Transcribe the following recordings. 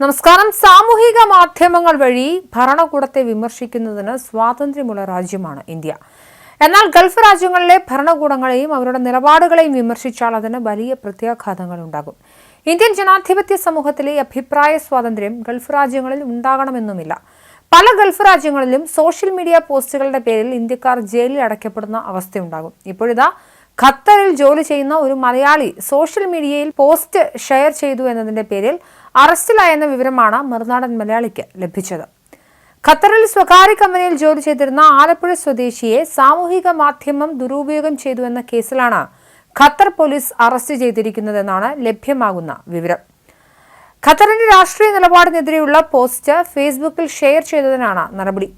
നമസ്കാരം. സാമൂഹിക മാധ്യമങ്ങൾ വഴി ഭരണകൂടത്തെ വിമർശിക്കുന്നതിന് സ്വാതന്ത്ര്യമുള്ള രാജ്യമാണ് ഇന്ത്യ. എന്നാൽ ഗൾഫ് രാജ്യങ്ങളിലെ ഭരണകൂടങ്ങളെയും അവരുടെ നിലപാടുകളെയും വിമർശിച്ചാൽ അതിന് വലിയ പ്രത്യാഘാതങ്ങൾ ഉണ്ടാകും. ഇന്ത്യൻ ജനാധിപത്യ സമൂഹത്തിലെ അഭിപ്രായ സ്വാതന്ത്ര്യം ഗൾഫ് രാജ്യങ്ങളിൽ ഉണ്ടാകണമെന്നുമില്ല. പല ഗൾഫ് രാജ്യങ്ങളിലും സോഷ്യൽ മീഡിയ പോസ്റ്റുകളുടെ പേരിൽ ഇന്ത്യക്കാർ ജയിലിൽ അടയ്ക്കപ്പെടുന്ന അവസ്ഥയുണ്ടാകും. ഇപ്പോഴിതാ ഖത്തറിൽ ജോലി ചെയ്യുന്ന ഒരു മലയാളി സോഷ്യൽ മീഡിയയിൽ പോസ്റ്റ് ഷെയർ ചെയ്തു എന്നതിന്റെ പേരിൽ അറസ്റ്റിലായെന്ന വിവരമാണ് മറുനാടൻ മലയാളിക്ക് ലഭിച്ചത്. ഖത്തറിൽ സ്വകാര്യ കമ്പനിയിൽ ജോലി ചെയ്തിരുന്ന ആലപ്പുഴ സ്വദേശിയെ സാമൂഹിക മാധ്യമം ദുരുപയോഗം ചെയ്തു എന്ന കേസിലാണ് ഖത്തർ പോലീസ് അറസ്റ്റ് ചെയ്തിരിക്കുന്നതെന്നാണ് ലഭ്യമാകുന്ന വിവരം. ഖത്തറിന്റെ രാഷ്ട്രീയ നിലപാടിനെതിരെയുള്ള പോസ്റ്റ് ഫേസ്ബുക്കിൽ ഷെയർ ചെയ്തതിനാണ് നടപടി.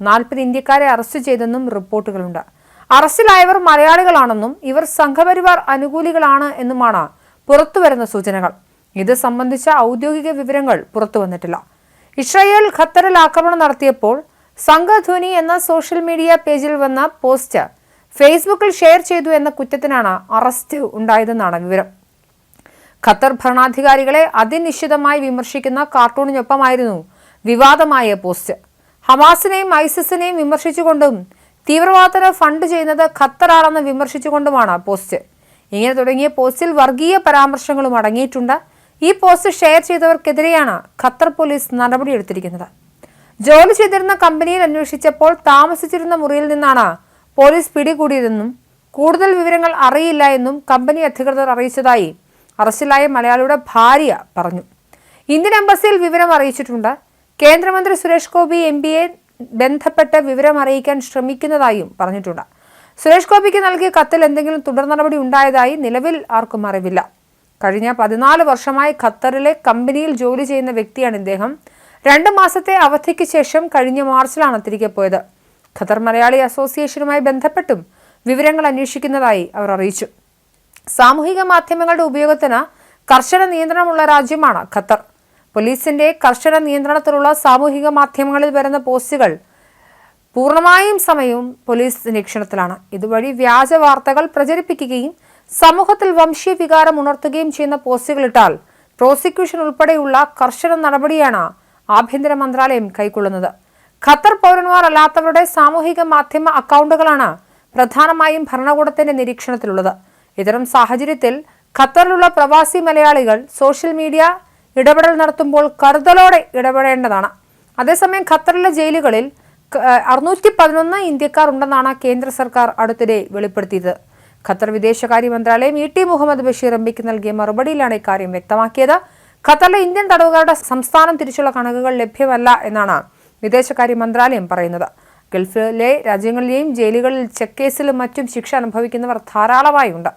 നാൽപ്പത് ഇന്ത്യക്കാരെ അറസ്റ്റ് ചെയ്തെന്നും റിപ്പോർട്ടുകളുണ്ട്. അറസ്റ്റിലായവർ മലയാളികളാണെന്നും ഇവർ സംഘപരിവാർ അനുകൂലികളാണ് എന്നുമാണ് പുറത്തുവരുന്ന സൂചനകൾ. ഇത് സംബന്ധിച്ച ഔദ്യോഗിക വിവരങ്ങൾ പുറത്തുവന്നിട്ടില്ല ഇസ്രായേൽ ഖത്തറിൽ ആക്രമണം നടത്തിയപ്പോൾ സംഘധ്വനി എന്ന സോഷ്യൽ മീഡിയ പേജിൽ വന്ന പോസ്റ്റ് ഫേസ്ബുക്കിൽ ഷെയർ ചെയ്തു എന്ന കുറ്റത്തിനാണ് അറസ്റ്റ് ഉണ്ടായതെന്നാണ് വിവരം. ഖത്തർ ഭരണാധികാരികളെ അതിനിശ്ചിതമായി വിമർശിക്കുന്ന കാർട്ടൂണിനൊപ്പമായിരുന്നു വിവാദമായ പോസ്റ്റ്. ഹമാസിനെയും ഐസിസിനെയും വിമർശിച്ചുകൊണ്ടും തീവ്രവാദത്തിന് ഫണ്ട് ചെയ്യുന്നത് ഖത്തറാണെന്ന് വിമർശിച്ചുകൊണ്ടുമാണ് പോസ്റ്റ്. ഇങ്ങനെ തുടങ്ങിയ പോസ്റ്റിൽ വർഗീയ പരാമർശങ്ങളും അടങ്ങിയിട്ടുണ്ട്. ഈ പോസ്റ്റ് ഷെയർ ചെയ്തവർക്കെതിരെയാണ് ഖത്തർ പോലീസ് നടപടിയെടുത്തിരിക്കുന്നത്. ജോലി ചെയ്തിരുന്ന കമ്പനിയിൽ അന്വേഷിച്ചപ്പോൾ താമസിച്ചിരുന്ന മുറിയിൽ നിന്നാണ് പോലീസ് പിടികൂടിയതെന്നും കൂടുതൽ വിവരങ്ങൾ അറിയില്ല എന്നും കമ്പനി അധികൃതർ അറിയിച്ചതായി അറസ്റ്റിലായ മലയാളിയുടെ ഭാര്യ പറഞ്ഞു. ഇന്ത്യൻ എംബസിയിൽ വിവരം അറിയിച്ചിട്ടുണ്ട്. കേന്ദ്രമന്ത്രി സുരേഷ് ഗോപി എം പിയെ ബന്ധപ്പെട്ട് വിവരം അറിയിക്കാൻ ശ്രമിക്കുന്നതായും പറഞ്ഞിട്ടുണ്ട്. സുരേഷ് ഗോപിക്ക് നൽകിയ കത്തിൽ എന്തെങ്കിലും തുടർ നടപടി ഉണ്ടായതായി നിലവിൽ ആർക്കും അറിവില്ല. കഴിഞ്ഞ പതിനാല് വർഷമായി ഖത്തറിലെ കമ്പനിയിൽ ജോലി ചെയ്യുന്ന വ്യക്തിയാണ് ഇദ്ദേഹം. രണ്ട് മാസത്തെ അവധിക്ക് ശേഷം കഴിഞ്ഞ മാർച്ചിലാണ് തിരികെ പോയത്. ഖത്തർ മലയാളി അസോസിയേഷനുമായി ബന്ധപ്പെട്ടും വിവരങ്ങൾ അന്വേഷിക്കുന്നതായി അവർ അറിയിച്ചു. സാമൂഹിക മാധ്യമങ്ങളുടെ ഉപയോഗത്തിന് കർശന നിയന്ത്രണമുള്ള രാജ്യമാണ് ഖത്തർ. പോലീസിന്റെ കർശന നിയന്ത്രണത്തിലുള്ള സാമൂഹിക മാധ്യമങ്ങളിൽ വരുന്ന പോസ്റ്റുകൾ പൂർണമായും സമയവും പോലീസ് നിരീക്ഷണത്തിലാണ്. ഇതുവഴി വ്യാജ വാർത്തകൾ പ്രചരിപ്പിക്കുകയും സമൂഹത്തിൽ വംശീയ വികാരം ഉണർത്തുകയും ചെയ്യുന്ന പോസ്റ്റുകളിട്ടാൽ പ്രോസിക്യൂഷൻ ഉൾപ്പെടെയുള്ള കർശന നടപടിയാണ് ആഭ്യന്തര മന്ത്രാലയം കൈക്കൊള്ളുന്നത്. ഖത്തർ പൗരന്മാർ അല്ലാത്തവരുടെ സാമൂഹിക മാധ്യമ അക്കൗണ്ടുകളാണ് പ്രധാനമായും ഭരണകൂടത്തിന്റെ നിരീക്ഷണത്തിലുള്ളത്. ഇത്തരം സാഹചര്യത്തിൽ ഖത്തറിലുള്ള പ്രവാസി മലയാളികൾ സോഷ്യൽ മീഡിയ ഇടപെടൽ നടത്തുമ്പോൾ കരുതലോടെ ഇടപെടേണ്ടതാണ്. അതേസമയം ഖത്തറിലെ ജയിലുകളിൽ അറുന്നൂറ്റി പതിനൊന്ന് ഇന്ത്യക്കാർ ഉണ്ടെന്നാണ് കേന്ദ്ര സർക്കാർ അടുത്തിടെ വെളിപ്പെടുത്തിയത്. ഖത്തർ വിദേശകാര്യ മന്ത്രാലയം ഇ ടി മുഹമ്മദ് ബഷീർ എംപിക്ക് നൽകിയ മറുപടിയിലാണ് ഇക്കാര്യം വ്യക്തമാക്കിയത്. ഖത്തറിലെ ഇന്ത്യൻ തടവുകാരുടെ സംസ്ഥാനം തിരിച്ചുള്ള കണക്കുകൾ ലഭ്യമല്ല എന്നാണ് വിദേശകാര്യ മന്ത്രാലയം പറയുന്നത്. ഗൾഫിലെ രാജ്യങ്ങളിലെയും ജയിലുകളിൽ ചെക്ക് കേസിലും മറ്റും ശിക്ഷ അനുഭവിക്കുന്നവർ ധാരാളമായുണ്ട്.